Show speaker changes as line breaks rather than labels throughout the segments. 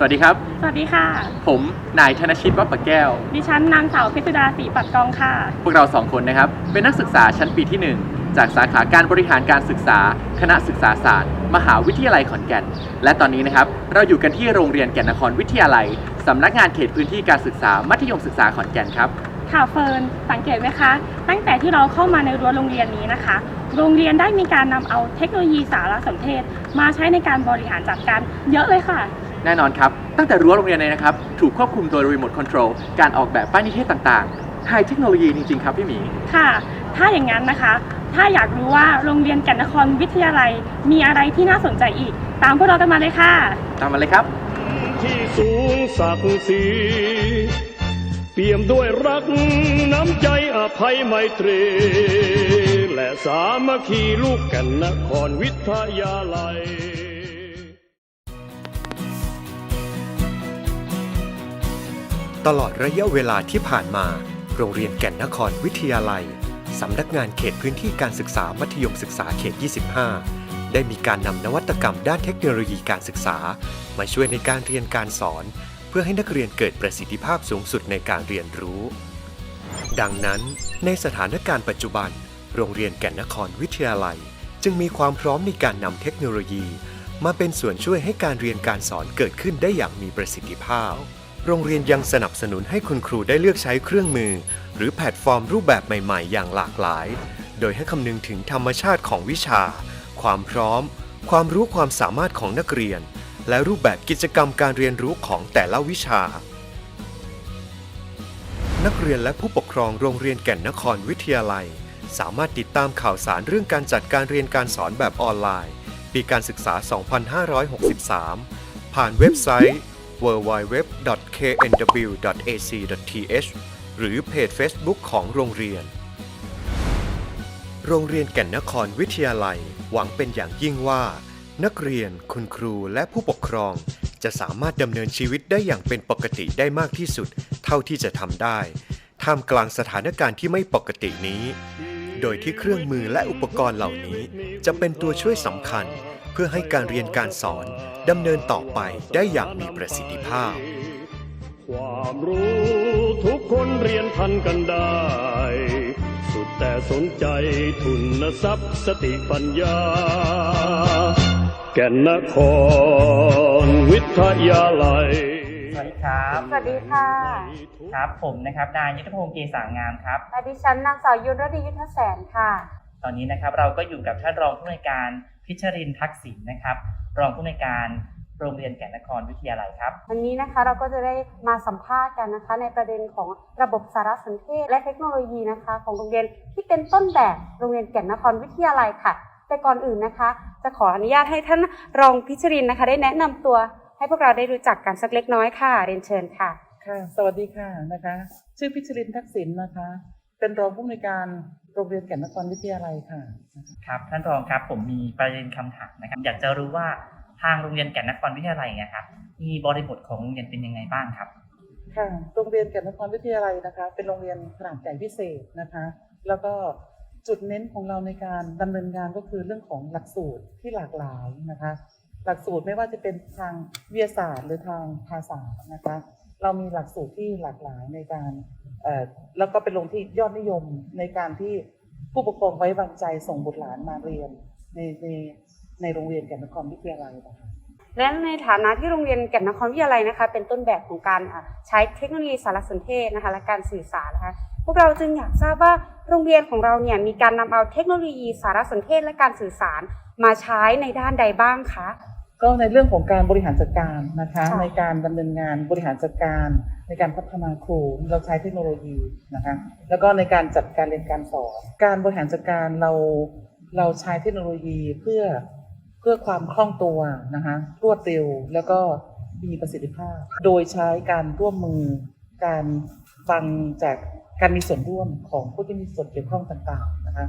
สวัสดีครับ
สวัสดีค่ะ
ผมนายธนชิตวัปปะแก้ว
ดิฉันนางสาวพิสุดาศรีปัดกองค่ะ
พวกเราสองคนนะครับ เป็นนักศึกษาชั้นปีที่ 1 จากสาขาการบริหารการศึกษา คณะศึกษาศาสตร์ มหาวิทยาลัยขอนแก่น และตอนนี้นะครับ เราอยู่กันที่โรงเรียนแก่นนครวิทยาลัยสำนักงานเขตพื้นที่การศึกษา มัธยมศึกษาขอนแก่นครับ
ค่ะเฟิร์น สังเกตไหมคะ ตั้งแต่ที่เราเข้ามาในรั้วโรงเรียนนี้นะคะ โรงเรียนได้มีการนำเอาเทคโนโลยีสารสนเทศ มาใช้ในการบริหารจัดการเยอะเลยค่ะ
แน่นอนครับ ตั้งแต่รั้วโรงเรียนเลยนะครับ ถูกควบคุมโดยรีโมทคอนโทรลการออกแบบป้ายนิเทศต่างๆไฮเทคโนโลยีจริงๆครับพี่หมี
ค่ะ ถ้าอย่างนั้นนะคะ ถ้าอยากรู้ว่าโรงเรียนแก่นนครวิทยาลัยมีอะไรที่น่าสนใจอีก ตามพวกเรากันมาเลยค่ะ
ตามมาเลยครับ
ที่สูงศักดิ์ศรีเปี่ยมด้วยรักน้ำใจอภัยไมตรี และสามัคคีลูกกันนครวิทยาลัย
ตลอดระยะเวลาที่ผ่านมา โรงเรียนแก่นนครวิทยาลัย สำนักงานเขตพื้นที่การศึกษามัธยมศึกษาเขต 25 ได้มีการนำนวัตกรรมด้านเทคโนโลยีการศึกษา มาช่วยในการเรียนการสอน เพื่อให้นักเรียนเกิดประสิทธิภาพสูงสุดในการเรียนรู้ ดังนั้น ในสถานการณ์ปัจจุบัน โรงเรียนแก่นนครวิทยาลัย จึงมีความพร้อมในการนำเทคโนโลยี มาเป็นส่วนช่วยให้การเรียนการสอนเกิดขึ้นได้อย่างมีประสิทธิภาพ โรงเรียนยังสนับสนุนให้คุณครูได้เลือกใช้เครื่องมือ หรือแพลตฟอร์มรูปแบบใหม่ๆ อย่างหลากหลาย โดยให้คำนึงถึงธรรมชาติของวิชา ความพร้อม ความรู้ความสามารถของนักเรียน และรูปแบบกิจกรรมการเรียนรู้ของแต่ละวิชา นักเรียนและผู้ปกครองโรงเรียนแก่นนครวิทยาลัย สามารถติดตามข่าวสารเรื่องการจัดการเรียนการสอนแบบออนไลน์ ปีการศึกษา 2563 ผ่านเว็บไซต์ www.knw.ac.th หรือเพจ Facebook ของโรงเรียน โรงเรียนแก่นนครวิทยาลัย หวังเป็นอย่างยิ่งว่า นักเรียนคุณครูและผู้ปกครอง จะสามารถดำเนินชีวิตได้อย่างเป็นปกติได้มากที่สุด เท่าที่จะทำได้ ท่ามกลางสถานการณ์ที่ไม่ปกตินี้ โดยที่เครื่องมือและอุปกรณ์เหล่านี้ จะเป็นตัวช่วยสำคัญ พื่อให้การเรียนการสอนดำเนินต่อไปได้อย่างมีประสิทธิภาพ
ความรู้ทุกคนเรียนทันกันได้ สุดแต่สนใจทุนทรัพย์สติปัญญา แก่นนครวิทยาลัย
สวัสดีครับ
สวัสดีค่ะ
ครับผมนะครับนายยุทธพงศ์เกษางามครับ
และดิฉันนางสาวยุนรดียุทธแสนค่ะ
ตอนนี้นะครับเราก็อยู่กับท่านรองผู้อำนวยการ พิชรินทร์ทักษิณนะครับ รองผู้อำนวยการโรงเรียนแก่นนครวิทยาลัยครับ
วันนี้นะคะเราก็จะได้มาสัมภาษณ์กันนะคะ ในประเด็นของระบบสารสนเทศและเทคโนโลยีนะคะ ของโรงเรียนที่เป็นต้นแบบโรงเรียนแก่นนครวิทยาลัยค่ะ แต่ก่อนอื่นนะคะ จะขออนุญาตให้ท่านรองพิชรินนะคะ ได้แนะนำตัวให้พวกเราได้รู้จักกันสักเล็กน้อยค่ะเรียนเชิญค่ะ
ค่ะ สวัสดีค่ะนะคะ ชื่อพิชลินทักษิณนะคะ เป็นรองผู้อำนวยการโรงเรียนแก่นนครวิทยาลัยค่ะ
ครับท่านรองครับผมมีประเด็นคำถามนะครับ อยากจะรู้ว่าทางโรงเรียนแก่นนครวิทยาลัยเนะครับมีบริบทของโรงเรียนเป็นยังไงบ้างครับ
ค่ะโรงเรียนแก่นนครวิทยาลัยนะคะ เป็นโรงเรียนขนาดใหญ่พิเศษนะคะ แล้วก็จุดเน้นของเราในการดำเนินงานก็คือเรื่องของหลักสูตรที่หลากหลายนะคะ หลักสูตรไม่ว่าจะเป็นทางวิทยาศาสตร์หรือทางภาษานะคะ เรามีหลักสูตรที่หลากหลายในการแล้วก็เป็นโรงที่ยอดนิยมในการที่ผู้ปกครองไว้วางใจส่งบุตรหลานมาเรียนในในในโรงเรียนแก่นนครวิทยาลัยนะคะ
และในฐานะที่โรงเรียนแก่นนครวิทยาลัยนะคะ เป็นต้นแบบของการใช้เทคโนโลยีสารสนเทศนะคะ และการสื่อสารนะคะ พวกเราจึงอยากทราบว่าโรงเรียนของเราเนี่ยมีการนำเอาเทคโนโลยีสารสนเทศและการสื่อสารมาใช้ในด้านใดบ้างคะ
ก็ในเรื่องของการบริหารจัดการนะคะ
ค่ะ
ในการดำเนินงานบริหารจัดการในการพัฒนาครูเราใช้เทคโนโลยีนะคะแล้วก็ในการจัดการเรียนการสอนการบริหารจัดการเราเราใช้เทคโนโลยีเพื่อเพื่อความคล่องตัวนะคะรวดเร็วแล้วก็มีประสิทธิภาพ โดยใช้การร่วมมือการฟังจากการมีส่วนร่วมของผู้ที่มีส่วนเกี่ยวข้องต่างๆนะคะ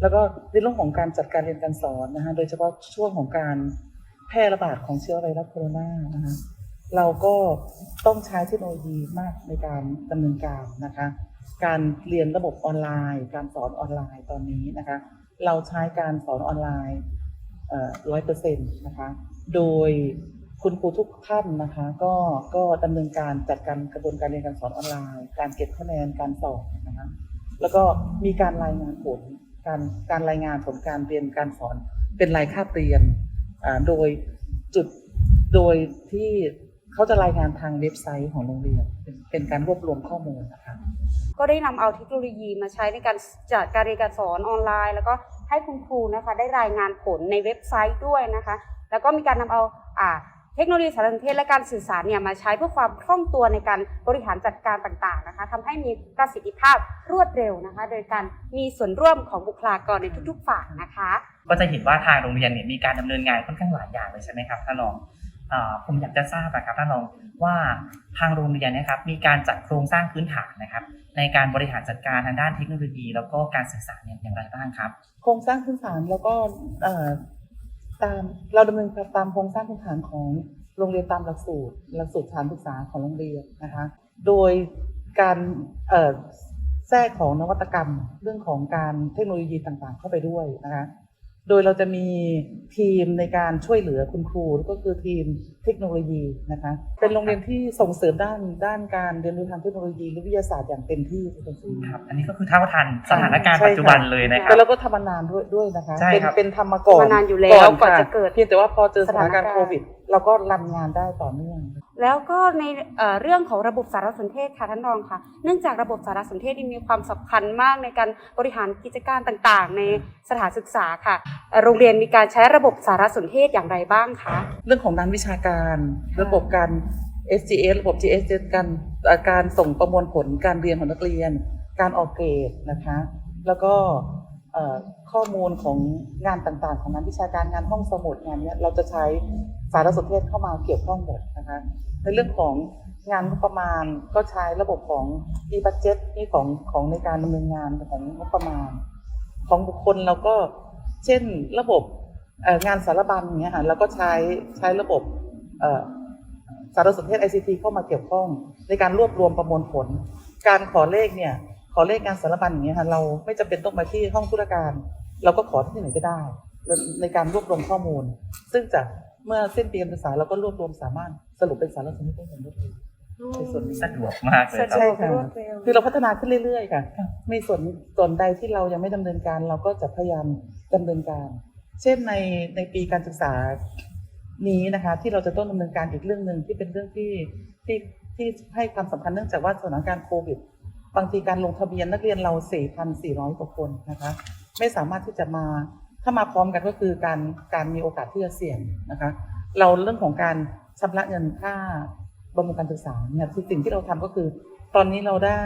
แล้วก็ในเรื่องของการจัดการเรียนการสอนนะคะโดยเฉพาะช่วงของการ แพร่ระบาดของเชื้อไวรัสโคโรนานะคะเราก็ต้องใช้เทคโนโลยีมากในการดำเนินการนะคะ การเรียนระบบออนไลน์ การสอนออนไลน์ตอนนี้นะคะ เราใช้การสอนออนไลน์ร้อยเปอร์เซ็นต์นะคะ โดยคุณครูทุกท่านนะคะ ก็ก็ดำเนินการจัดการกระบวนการเรียนการสอนออนไลน์ การเก็บคะแนนการสอบนะคะแล้วก็มีการรายงานผลการการรายงานผลการเรียนการสอนเป็นรายคาบเรียน โดยจุดโดยที่เขาจะรายงานทางเว็บไซต์ของโรงเรียนเป็นการรวบรวมข้อมูลนะคะ
ก็ได้นำเอาเทคโนโลยีมาใช้ในการจัดการเรียนการสอนออนไลน์ แล้วก็ให้คุณครูนะคะได้รายงานผลในเว็บไซต์ด้วยนะคะ แล้วก็มีการนำเอาอ่าเทคโนโลยีสารสนเทศและการสื่อสารเนี่ยมาใช้เพื่อความคล่องตัวในการบริหารจัดการต่างๆนะคะทำให้มีประสิทธิภาพรวดเร็วนะคะ โดยการมีส่วนร่วมของบุคลากรในทุกๆฝ่ายนะคะ
ก็จะเห็นว่าทางโรงเรียนเนี่ยมีการดำเนินงานค่อนข้างหลายอย่างเลยใช่ไหมครับท่านรองผมอยากจะทราบนะครับท่านรองว่าทางโรงเรียนนะครับ มีการจัดโครงสร้างพื้นฐานนะครับ ในการบริหารจัดการทางด้านเทคโนโลยี แล้วก็การสื่อสาเนี่ยอย่างไรบ้างครับ
โครงสร้างพื้นฐานแล้วก็ตามเราดำเนินการตามโครงสร้างพื้นฐานของโรงเรียนตามหลักสูตรหลักสูตรสถานศึกษาของโรงเรียนนะคะ โดยการแทรกของนวัตกรรมเรื่องของการเทคโนโลยีต่างๆ เข้าไปด้วยนะคะ โดยเราจะมีทีมในการช่วยเหลือคุณครูก็คือทีมเทคโนโลยีนะคะ เป็นโรงเรียนที่ส่งเสริมด้านด้านการเรียนรู้ทางเทคโนโลยีหรือวิทยาศาสตร์อย่างเต็มที่เป็นจริง
ครับอันนี้ก็คือเท่าทันสถานการณ์
ใช่
ปัจจุบันเลยนะครั
แต่
บ
เราก็ทำมานานด้วยด้วยนะคะ
ใช่
เป็น
ครับ
เป็นทำมาก่อน
มานานอยู่แล้วก่อน
ค่
จะเกิด
เพียงแต่ว่าพอเจอสถานการณ์
สถานการณ์
โควิด เราก็รันงานได้ต่อเนื่อง
แล้วก็ในเเรื่องของระบบสารสนเทศค่ะท่านรองค่ะ เนื่องจากระบบสารสนเทศมีความสำคัญมากในการบริหารกิจการต่างๆ ในสถานศึกษาค่ะ โรงเรียนมีการใช้ระบบสารสนเทศอย่างไรบ้างคะ
เรื่องของด้านวิชาการ ระบบการ SGS ระบบ GS การการส่งประมวลผลการเรียนของนักเรียน การออกเกรดนะคะ แล้วก็ข้อมูลของงานต่างๆ ของงานวิชาการงานห้องสมุดงานนี้เราจะใช้สารสนเทศเข้ามาเกี่ยวข้องหมดนะคะ ในเรื่องของงานงบประมาณก็ใช้ระบบของ e-budget นี่ของของในการดำเนินงานของงบประมาณ ของบุคคลเราก็เช่นระบบงานสารบัญเนี้ยค่ะเราก็ใช้ใช้ระบบสารสนเทศ ICT เข้ามาเกี่ยวข้อง ในการรวบรวมประมวลผล การขอเลขเนี่ยขอเลขงานสารบัญอย่างเงี้ยค่ะเราไม่จำเป็นต้องมาที่ห้องธุรการ เราก็ขอที่ไหนก็ได้ ในการรวบรวมข้อมูล ซึ่งจะ เมื่อสิ้นปีการศึกษาเราก็รวบรวมสามารถสรุปเป็นสารสนเทศได้อย่างรวดเร็วในส่วนนี้
สะดวกมากเลยครับ
ใช่ค่ะ
รวดเร็ว
คือเราพัฒนาขึ้นเรื่อยๆ ค่ะในส่วนส่วนใดที่เรายังไม่ดำเนินการ เราก็จะพยายามดำเนินการ เช่นในในปีการศึกษานี้นะคะ ที่เราจะต้องดำเนินการอีกเรื่องหนึ่งที่เป็นเรื่องที่ที่ที่ให้ความสำคัญเนื่องจากว่าสถานการณ์โควิด บางทีการลงทะเบียนนักเรียนเรา 4,400 กว่าคนนะคะ ไม่สามารถที่จะมา ถ้ามาพร้อมกันก็คือการการมีโอกาสที่จะเสี่ยงนะคะ เราเรื่องของการชำระเงินค่าบำรุงการศึกษาเนี่ยคือสิ่งที่เราทำก็คือ ตอนนี้เราได้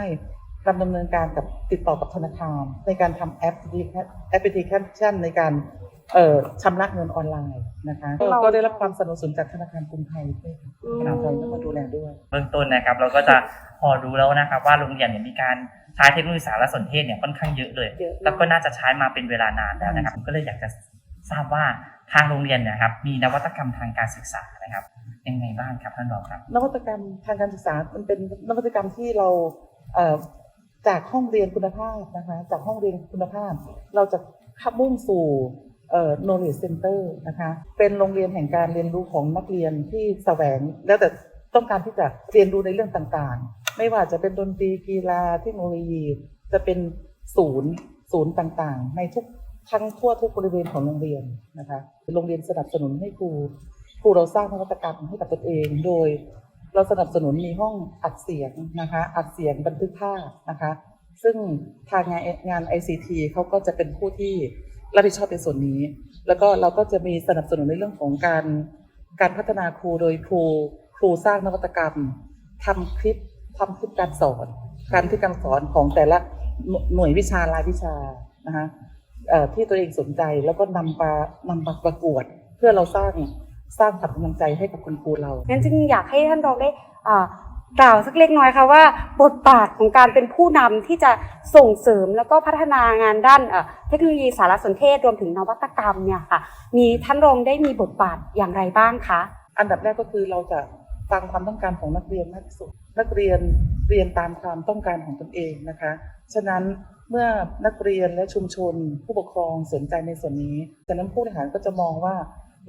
ดำเนินการกับติดต่อกับธนาคาร ในการทำแอปแอปพลิเคชันในการ เอ่อชำระเงินออนไลน์นะคะ
เรา
ก็ได้รับความสนับสนุนจากธนาคารกรุงไทยด้วยค่ะธนาคารไทยก็มาดูแลด้วย
เบื้องต้นนะครับเราก็จะพอรู้แล้วนะครับว่าโรงเรียนเนี่ยมีการใช้เทคโนโลยีสารสนเทศเนี่ยค่อนข้างเยอะเลย
เยอะมาก
แล้วก็น่าจะใช้มาเป็นเวลานานแล้วนะครับผมก็เลยอยากจะทราบว่าทางโรงเรียนเนยครับมีนวัตกรรมทางการศึกษานะครับยังไงบ้างครับท่านรองครับ
นวัตกรรมทางการศึกษา มันเป็นนวัตกรรมที่เราเอ่อจากห้องเรียนคุณภาพนะคะ จากห้องเรียนคุณภาพ เราจะขับมุ่งสู่ เอ่อ knowledge center นะคะเป็นโรงเรียนแห่งการเรียนรู้ของนักเรียนที่แสวง แล้วแต่ต้องการที่จะเรียนรู้ในเรื่องต่างๆ ไม่ว่าจะเป็นดนตรีกีฬาเทคโนโลยี จะเป็นศูนย์ศูนย์ต่างๆ ในทุกทั้งทั่วทุกบริเวณของโรงเรียนนะคะโรงเรียนสนับสนุนให้ครูครูเราสร้างนวัตกรรมให้กับตนเอง โดย เราสนับสนุนมีห้องอัดเสียงนะคะอัดเสียงบันทึกภาพนะคะ ซึ่งทางงานงาน ICT เขาก็จะเป็นผู้ที่ รับผิดชอบในส่วนนี้ แล้วก็เราก็จะมีสนับสนุนในเรื่องของการการพัฒนาครูโดยครูครูสร้างนวัตกรรมทำคลิปทำคลิปการสอน การที่การสอนของแต่ละหน่วยวิชารายวิชานะคะที่ตัวเองสนใจแล้วก็นำมานำมาประกวด เพื่อเราสร้างสร้างขวัญกำลังใจให้กับคุณครูเรา
งั้นจึงอยากให้ท่านรองได้อ่า กล่าวสักเล็กน้อยค่ะว่า บทบาทของการเป็นผู้นำที่จะส่งเสริมแล้วก็พัฒนางานด้านเอ่อเทคโนโลยีสารสนเทศรวมถึงนวัตกรรมเนี่ยค่ะ มีท่านรองได้มีบทบาทอย่างไรบ้างคะ
อันดับแรกก็คือเราจะฟังความต้องการของนักเรียนมากที่สุด นักเรียนเรียนตามความต้องการของตนเองนะคะ ฉะนั้นเมื่อนักเรียนและชุมชน ผู้ปกครองสนใจในส่วนนี้ฉะนั้นผู้บริหารก็จะมองว่า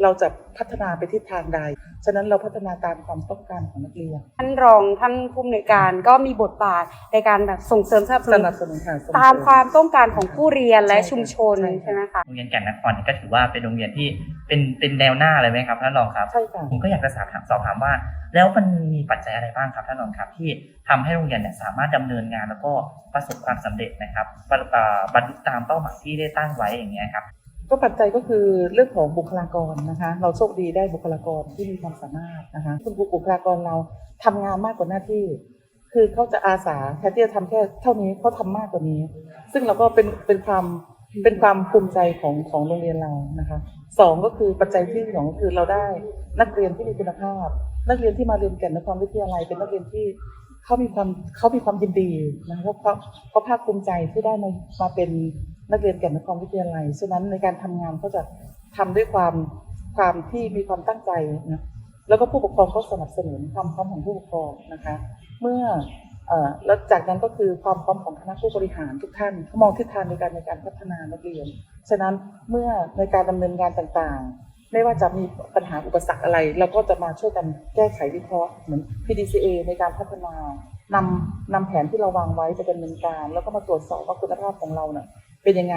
เราจะพัฒนาไปทิศทางใด ฉะนั้นเราพัฒนาตามความต้องการของนักเรียน
ท่านรองท่านผู้อำนวยการก็มีบทบาทในการแบบส่งเสริมสนับส
ส
นุน
นับสนุนค่ะส่งเสริ
ตามความต้องการของผู้เรียนและ
ใช่ค่ะ
ชุมชน
ใช่ค่ะ
ใช่ไหมคะ
โรงเรียนแก่นนครเนี่ยก็ถือว่าเป็นโรงเรียนที่เป็นเป็นแนวหน้าเลยไหมครับท่านรองครับ
ใช่ค่ะ
ผมก็อยากจะสอบถามสอบถามว่า แล้วมันมีปัจจัยอะไรบ้างครับท่านรองครับที่ทำให้โรงเรียนเนี่ยสามารถดำเนินงานแล้วก็ประสบความสำเร็จนะครับบรรอ่าบรรลุตามเป้าหมายที่ได้ตั้งไว้อย่างเงี้ยครับ
ก็ปัจจัยก็คือเรื่องของบุคลากรนะคะ เราโชคดีได้บุคลากรที่มีความสามารถนะคะคุณครูบุคลากรเราทำงานมากกว่าหน้าที่ คือเขาจะอาสาแทนที่จะทำแค่เท่านี้เขาทำมากกว่านี้ ซึ่งเราก็เป็นเป็นความเป็นความภูมิใจของของโรงเรียนเรานะคะสองก็คือปัจจัยที่สองก็คือเราได้นักเรียนที่มีคุณภาพ นักเรียนที่มาเรียนแก่นนครวิทยาลัย เป็นนักเรียนที่เขามีความเขามีความยินดีนะคะเขาเขาเขาภาคภูมิใจที่ได้มามาเป็น นักเรียนแก่นนครวิทยาลัยฉะนั้นในการทำงานเขาจะทำด้วยความความที่มีความตั้งใจนะแล้วก็ผู้ปกครองก็สนับสนุนความพร้อมของผู้ปกครองนะคะ เมื่อแล้วจากนั้นก็คือความพร้อมของคณะผู้บริหารทุกท่านเขามองทิศทางในการในการพัฒนานักเรียน ฉะนั้นเมื่อในการดำเนินงานต่างๆ ไม่ว่าจะมีปัญหาอุปสรรคอะไรเราก็จะมาช่วยกันแก้ไขวิเคราะห์เหมือน PDCA ในการพัฒนานำนำแผนที่เราวางไว้ไปดำเนินการ แล้วก็มาตรวจสอบว่าคุณภาพของเราเน่ะ เป็นยังไง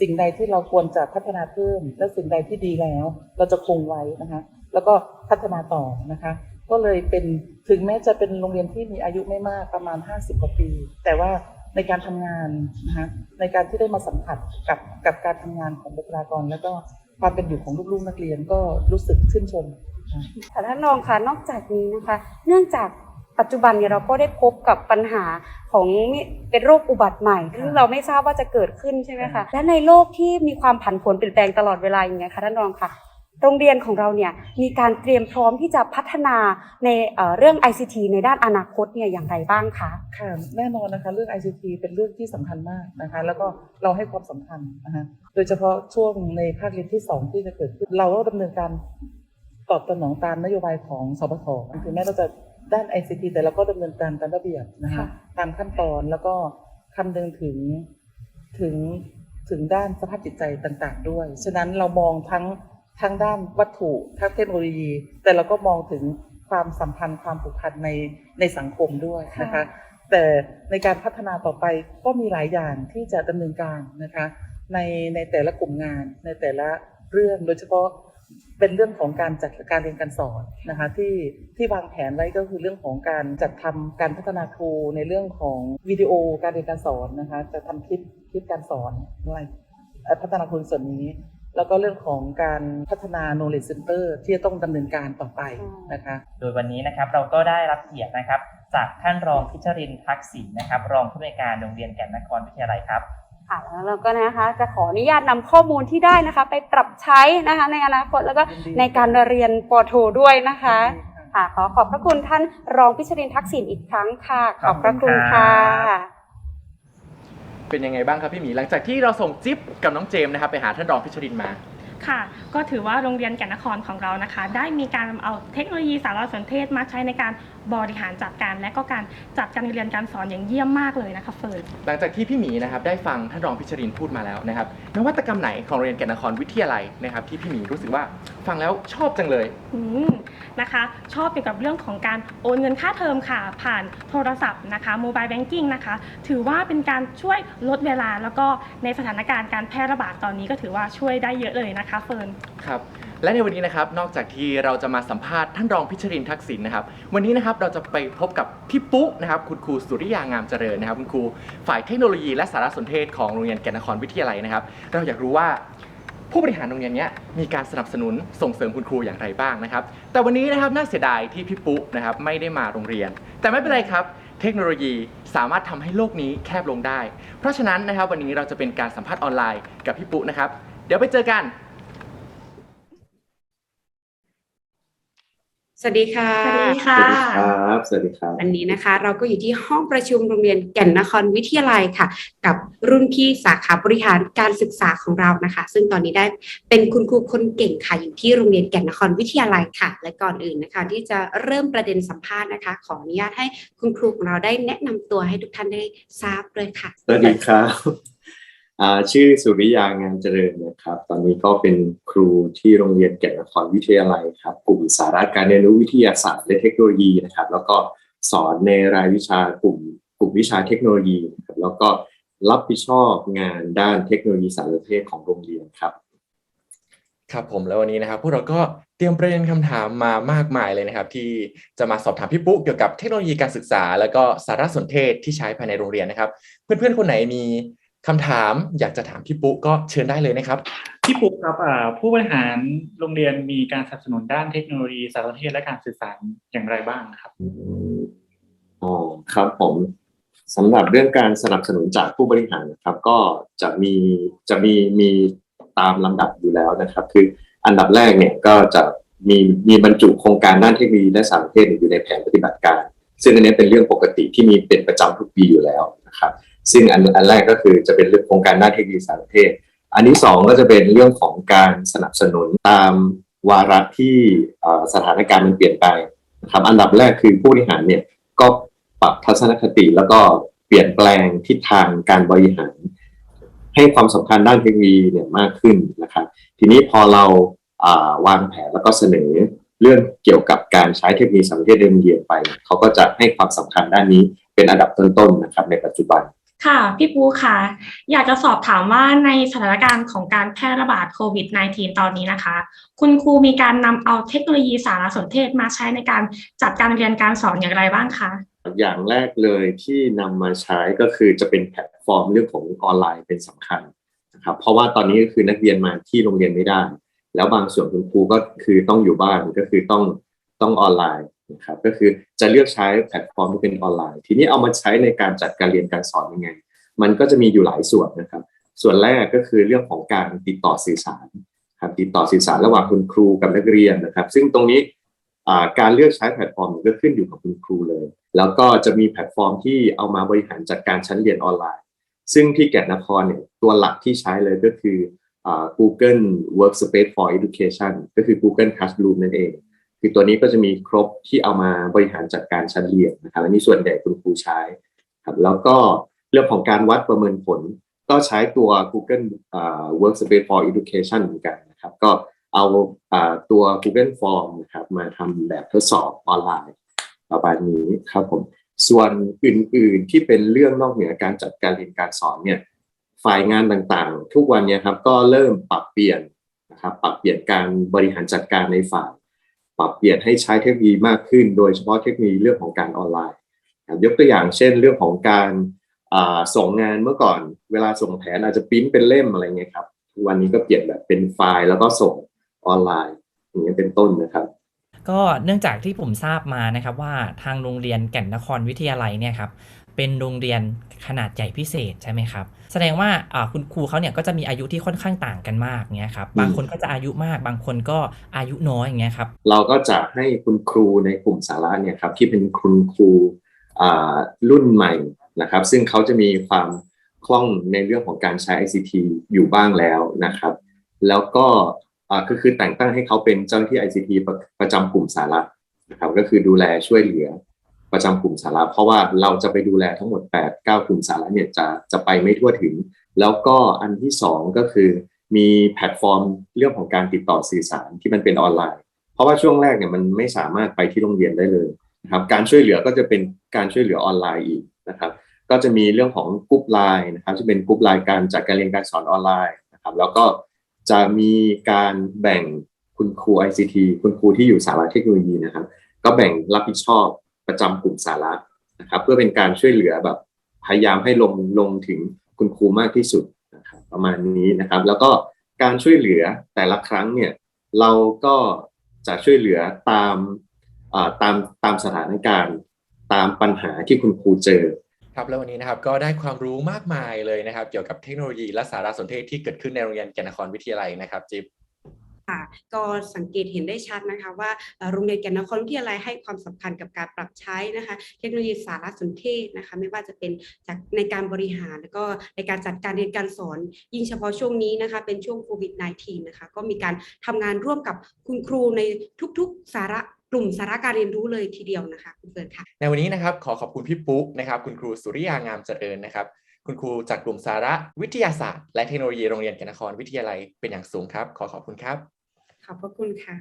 สิ่งใดที่เราควรจะพัฒนาเพิ่ม และสิ่งใดที่ดีแล้ว เราจะคงไว้นะคะ แล้วก็พัฒนาต่อนะคะ ก็เลยเป็นถึงแม้จะเป็นโรงเรียนที่มีอายุไม่มากประมาณ 50กว่าปี แต่ว่าในการทำงานนะคะในการที่ได้มาสัมผัสกับกับการทำงานของบุคลากร แล้วก็ความเป็นอยู่ของลูกๆนักเรียนก็รู้สึกชื่นชมค่ะ
ท่านรองคะนอกจากนี้นะคะ เนื่องจาก ปัจจุบันเนี่ยเราก็ได้พบกับปัญหาของเป็นโรคอุบัติใหม่ซึ่งเราไม่ทราบว่าจะเกิดขึ้นใช่ไหมคะและในโลกที่มีความผันผวนเปลี่ยนแปลงตลอดเวลาอย่างเงี้ยค่ะท่านรองค่ะโรงเรียนของเราเนี่ยมีการเตรียมพร้อมที่จะพัฒนาในเอ่อเรื่อง ICT ในด้านอนาคตเนี่ยอย่างไรบ้างคะ
ค่ะแน่นอนนะคะเรื่อง ICT เป็นเรื่องที่สำคัญมากนะคะแล้วก็เราให้ความสำคัญนะคะโดยเฉพาะช่วงในภาคเรียนที่ 2 ที่จะเกิดขึ้นเราก็ดำเนินการตอบสนองตามนโยบายของสปทถึงแม้เราจะ ด้าน ICT แต่เราก็ดำเนินการตามระเบียบนะคะ
ค่ะ
ตามขั้นตอนแล้วก็คำนึงถึงถึงถึงด้านสภาพจิตใจต่างๆ ด้วย ฉะนั้นเรามองทั้งทั้งด้านวัตถุทั้งเทคโนโลยี แต่เราก็มองถึงความสัมพันธ์ความผูกพันในในสังคมด้วยนะคะ
ค่ะ
แต่ในการพัฒนาต่อไปก็มีหลายอย่างที่จะดำเนินการนะคะ ในในแต่ละกลุ่มงานในแต่ละเรื่องโดยเฉพาะ เป็นเรื่องของการจัดการเรียนการสอนนะคะที่ที่วางแผนไว้ก็คือเรื่องของการจัดทำการพัฒนาครูในเรื่องของวิดีโอการเรียนการสอนนะคะจะทำคลิปคลิปการสอนอะไรพัฒนาครูส่วนนี้ แล้วก็เรื่องของการพัฒนา knowledge center ที่จะต้องดำเนินการต่อไปนะคะ
โดยวันนี้นะครับเราก็ได้รับเกียรตินะครับ จากท่านรองพิชรินทร์ทักษิณนะครับ รองผู้อำนวยการโรงเรียนแก่นนครวิทยาลัยครับ
ค่ะแล้วเราก็นะคะจะขออนุญาตนำข้อมูลที่ได้นะคะ ไปปรับใช้นะคะในอนาคตแล้วก็
ยินดี
ในการเรียนปอโทด้วยนะคะค่ะขอขอบพระคุณท่านรองพิชรินทร์ทักษิณอีกครั้งค่ะ ขอบพระคุณค่ะ
เป็นยังไงบ้างครับพี่หมีหลังจากที่เราส่งจิ๊บกับน้องเจมส์นะครับไปหาท่านรองพิชรินทร์มา
ค่ะ ก็ถือว่าโรงเรียนแก่นนครของเรานะคะ ได้มีการนำเอาเทคโนโลยีสารสนเทศมาใช้ในการ บริหารจัดการและก็การจัดการเรียนการสอนอย่างเยี่ยมมากเลยนะคะเฟิร์น
หลังจากที่พี่หมีนะครับได้ฟังท่านรองพิชรินทร์พูดมาแล้วนะครับนวัตกรรมไหนของโรงเรียนแก่นนครวิทยาลัยนะครับที่พี่หมีรู้สึกว่าฟังแล้วชอบจังเลย
อืมนะคะ ชอบเกี่ยวกับเรื่องของการโอนเงินค่าเทอมค่ะ ผ่านโทรศัพท์นะคะโมบายแบงกิ้งนะคะ ถือว่าเป็นการช่วยลดเวลา แล้วก็ในสถานการณ์การแพร่ระบาดตอนนี้ก็ถือว่าช่วยได้เยอะเลยนะคะเฟิร์น
ครับ และในวันนี้นะครับนอกจากที่เราจะมาสัมภาษณ์ท่านรองพิชรินทร์ทักษิณนะครับ วันนี้นะครับเราจะไปพบกับพี่ปุ๊นะครับคุณครูสุริยางามเจริญนะครับ คุณครูฝ่ายเทคโนโลยีและสารสนเทศของโรงเรียนแก่นนครวิทยาลัยนะครับ เราอยากรู้ว่าผู้บริหารโรงเรียนนี้มีการสนับสนุนส่งเสริมคุณครูอย่างไรบ้างนะครับ แต่วันนี้นะครับน่าเสียดายที่พี่ปุ๊นะครับไม่ได้มาโรงเรียน แต่ไม่เป็นไรครับ เทคโนโลยีสามารถทำให้โลกนี้แคบลงได้ เพราะฉะนั้นนะครับวันนี้เราจะเป็นการสัมภาษณ์ออนไลน์กับพี่ปุ๊นะครับ เดี๋ยวไปเจอกัน
สวัสดีค่ะ
สวัสดีค่ะ
สวัสดีครับ สวัสดีครับ
วันนี้นะคะ เราก็อยู่ที่ห้องประชุมโรงเรียนแก่นนครวิทยาลัยค่ะ กับรุ่นพี่สาขาบริหารการศึกษาของเรานะคะ ซึ่งตอนนี้ได้เป็นคุณครูคนเก่งค่ะอยู่ที่โรงเรียนแก่นนครวิทยาลัยค่ะ และก่อนอื่นนะคะ ที่จะเริ่มประเด็นสัมภาษณ์นะคะ ขออนุญาตให้คุณครูของเราได้แนะนำตัวให้ทุกท่านได้ทราบเลยค่ะ
สวัสดีครับอ่า ชื่อสุริยางานเจริญนะครับ ตอนนี้ก็เป็นครูที่โรงเรียนแก่นนครวิทยาลัยครับกลุ่มสาระการเรียนรู้วิทยาศาสตร์และเทคโนโลยีนะครับ แล้วก็สอนในรายวิชากลุ่มกลุ่มวิชาเทคโนโลยีนะครับแล้วก็รับผิดชอบงานด้านเทคโนโลยีสารสนเทศของโรงเรียนครับ
ครับผมแล้ววันนี้นะครับ พวกเราก็เตรียมประเด็นคำถามมามากมายเลยนะครับ ที่จะมาสอบถามพี่ปุ๊กเกี่ยวกับเทคโนโลยีการศึกษา แล้วก็สารสนเทศที่ใช้ภายในโรงเรียนนะครับ เพื่อนๆคนไหนมี คำถามอยากจะถามพี่ปุ๊ก็เชิญได้เลยนะครับ
พี่ปุ๊กครับอ่าผู้บริหารโรงเรียนมีการสนับสนุนด้านเทคโนโลยีสารสนเทศและการสื่อสารอย่างไรบ้างครับ
อ๋อครับผมสำหรับเรื่องการสนับสนุนจากผู้บริหารนะครับ ก็จะมีจะมีมีตามลำดับอยู่แล้วนะครับ คืออันดับแรกเนี่ยก็จะมีมีบรรจุโครงการด้านเทคโนโลยีและสารสนเทศอยู่ในแผนปฏิบัติการ ซึ่งอันนี้เป็นเรื่องปกติที่มีเป็นประจำทุกปีอยู่แล้วนะครับ ซึ่งอันอันแรกก็คือจะเป็นเรื่องโครงการด้านเทคโนโลยีสารสนเทศ อันที่สองก็จะเป็นเรื่องของการสนับสนุนตามวาระที่สถานการณ์มันเปลี่ยนไปนะครับอันดับแรกคือผู้บริหารเนี่ยก็ปรับทัศนคติ แล้วก็เปลี่ยนแปลงทิศทางการบริหาร ให้ความสำคัญด้านเทคโนโลยีเนี่ยมากขึ้นนะครับทีนี้พอเราวางแผนแล้วก็เสนอเรื่องเกี่ยวกับการใช้เทคโนโลยีสารสนเทศในโรงเรียนไป เขาก็จะให้ความสำคัญด้านนี้เป็นอันดับต้นๆนะครับในปัจจุบัน
ค่ะพี่ปูค่ะ อยากจะสอบถามว่าในสถานการณ์ของการแพร่ระบาดโควิด -19 ตอนนี้นะคะ คุณครูมีการนำเอาเทคโนโลยีสารสนเทศมาใช้ในการจัดการเรียนการสอนอย่างไรบ้างคะ
อย่างแรกเลยที่นำมาใช้ก็คือจะเป็นแพลตฟอร์มเรื่องของออนไลน์เป็นสำคัญนะครับเพราะว่าตอนนี้ก็คือนักเรียนมาที่โรงเรียนไม่ได้ แล้วบางส่วนคุณครูก็คือต้องอยู่บ้านก็คือต้องต้องออนไลน์ นะครับก็คือจะเลือกใช้แพลตฟอร์มที่เป็นออนไลน์ ทีนี้เอามาใช้ในการจัดการเรียนการสอนยังไง มันก็จะมีอยู่หลายส่วนนะครับ ส่วนแรกก็คือเรื่องของการติดต่อสื่อสารครับติดต่อสื่อสารระหว่างคุณครูกับนักเรียนนะครับ ซึ่งตรงนี้การเลือกใช้แพลตฟอร์มก็ขึ้นอยู่กับคุณครูเลย แล้วก็จะมีแพลตฟอร์มที่เอามาบริหารจัดการชั้นเรียนออนไลน์ ซึ่งที่แก่นนครเนี่ยตัวหลักที่ใช้เลยก็คืออ Google Workspace for Education ก็คือ Google Classroom นั่นเอง คือตัวนี้ก็จะมีครบที่เอามาบริหารจัดการชั้นเรียนนะครับอันนี้ส่วนใหญ่คุณครูใช้ครับแล้วก็เรื่องของการวัดประเมินผล ก็ใช้ตัว Google อ่า Workspace for Education เหมือนกันนะครับ ก็เอาอาตัว Google Form นะครับมาทำแบบทดสอบออนไลน์ประมาณนี้ครับผมส่วนอื่นๆที่เป็นเรื่องนอกเหนือการจัดการเรียนการสอนเนี่ยฝ่ายงานต่างๆ ทุกวันเนี่ยครับก็เริ่มปรับเปลี่ยนนะครับปรับเปลี่ยนการบริหารจัดการในฝ่าย ปรับเปลี่ยนให้ใช้เทคโนโลยีมากขึ้น โดยเฉพาะเทคโนโลยีเรื่องของการออนไลน์ยกตัวอย่างเช่นเรื่องของการส่งงานเมื่อก่อนเวลาส่งแผนอาจจะปริ้นเป็นเล่มอะไรเงี้ยครับทุกวันนี้ก็เปลี่ยนแบบเป็นไฟล์แล้วก็ส่งออนไลน์อย่างเงี้ยเป็นต้นนะครับ
ก็เนื่องจากที่ผมทราบมานะครับว่าทางโรงเรียนแก่นนครวิทยาลัยเนี่ยครับ เป็นโรงเรียนขนาดใหญ่พิเศษใช่ไหมครับ แสดงว่าอ่าคุณครูเขาเนี่ยก็จะมีอายุที่ค่อนข้างต่างกันมากเงี้ยครับบางคนก็จะอายุมาก บางคนก็อายุน้อยอย่างเงี้ยครับ
เราก็จะให้คุณครูในกลุ่มสาระเนี่ยครับที่เป็นคุณครูอ่ารุ่นใหม่นะครับ ซึ่งเขาจะมีความคล่องในเรื่องของการใช้ ICT อยู่บ้างแล้วนะครับ แล้วก็อ่าก็คือแต่งตั้งให้เขาเป็นเจ้าหน้าที่ ICT ประประจำกลุ่มสาระนะครับก็คือดูแลช่วยเหลือ ประจำกลุ่มสาระเพราะว่าเราจะไปดูแลทั้งหมด 8 9 กลุ่มสาระเนี่ยจะจะไปไม่ทั่วถึง แล้วก็อันที่สองก็คือมีแพลตฟอร์มเรื่องของการติดต่อสื่อสารที่มันเป็นออนไลน์ เพราะว่าช่วงแรกเนี่ยมันไม่สามารถไปที่โรงเรียนได้เลยนะครับการช่วยเหลือก็จะเป็นการช่วยเหลือออนไลน์อีกนะครับก็จะมีเรื่องของกรุ๊ปไลน์นะครับจะเป็นกรุ๊ปไลน์การจัดการเรียนการสอนออนไลน์นะครับแล้วก็จะมีการแบ่งคุณครู ICT คุณครูที่อยู่สาระเทคโนโลยีนะครับ ก็แบ่งรับผิดชอบ ประจำกลุ่มสาระนะครับ เพื่อเป็นการช่วยเหลือแบบพยายามให้ลงลงถึงคุณครูมากที่สุดนะครับประมาณนี้นะครับ แล้วก็การช่วยเหลือแต่ละครั้งเนี่ยเราก็จะช่วยเหลือตามตามตามสถานการณ์ตามปัญหาที่คุณครูเจอ
ครับแล้ววันนี้นะครับก็ได้ความรู้มากมายเลยนะครับ เกี่ยวกับเทคโนโลยีและสารสนเทศที่เกิดขึ้นในโรงเรียนแกนนครวิทยาลัยนะครับจิ๊บ
ค่ะ ก็สังเกตเห็นได้ชัดนะคะว่าโรงเรียนแก่นนครวิทยาลัยให้ความสำคัญกับการปรับใช้นะคะ เทคโนโลยีสารสนเทศนะคะ ไม่ว่าจะเป็นจากในการบริหารแล้วก็ในการจัดการเรียนการสอน ยิ่งเฉพาะช่วงนี้นะคะ เป็นช่วงโควิด -19 นะคะ ก็มีการทำงานร่วมกับคุณครูในทุกๆสาระกลุ่มสาระการเรียนรู้เลยทีเดียวนะคะคุณเฟิร์นค่ะ
ในวันนี้นะครับขอขอบคุณพี่ปุ๊กนะครับ คุณครูสุริยางามเจริญนะครับคุณครูจากกลุ่มสาระวิทยาศาสตร์ และเทคโนโลยีโรงเรียนแก่นนครวิทยาลัยเป็นอย่างสูงครับ ขอขอบคุณครับ
ขอบพระคุณค่ะ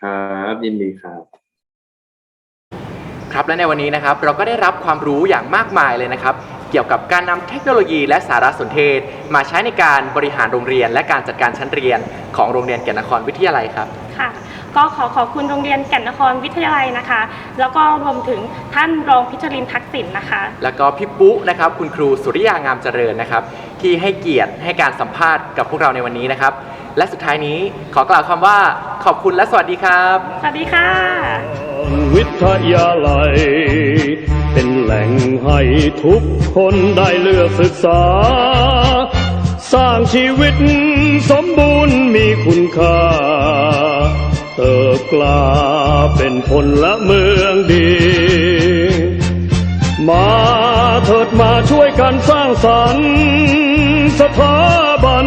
ครับยินดีครับ
ครับและในวันนี้นะครับเราก็ได้รับความรู้อย่างมากมายเลยนะครับ เกี่ยวกับการนำเทคโนโลยีและสารสนเทศ มาใช้ในการบริหารโรงเรียน และการจัดการชั้นเรียนของโรงเรียนแก่นนครวิทยาลัยครับ
ค่ะ ก็ขอขอบคุณโรงเรียนแก่นนครวิทยาลัยนะคะ แล้วก็รวมถึงท่านรองพิชรินทักษิณนะคะ
แล้วก็พี่ปุ๊นะครับคุณครูสุริยางามเจริญนะครับ ที่ให้เกียรติให้การสัมภาษณ์กับพวกเราในวันนี้นะครับ และสุดท้ายนี้ขอกล่าวคำว่าขอบคุณและสวัสดีครับ
สวัสดีค่ะ
วิทยาลัย เป็นแหล่งให้ทุกคนได้เลือกศึกษา สร้างชีวิตสมบูรณ์มีคุณค่า เติบกล้าเป็นพลละเมืองดี มาเถิดมาช่วยกันสร้างสรรค์สถาบัน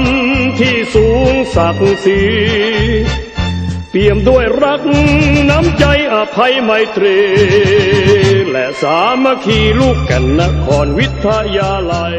ที่สูงศักดิ์ศรีเปี่ยมด้วยรักน้ำใจอภัยไมตรี และสามัคคีลูกกันนครวิทยาลัย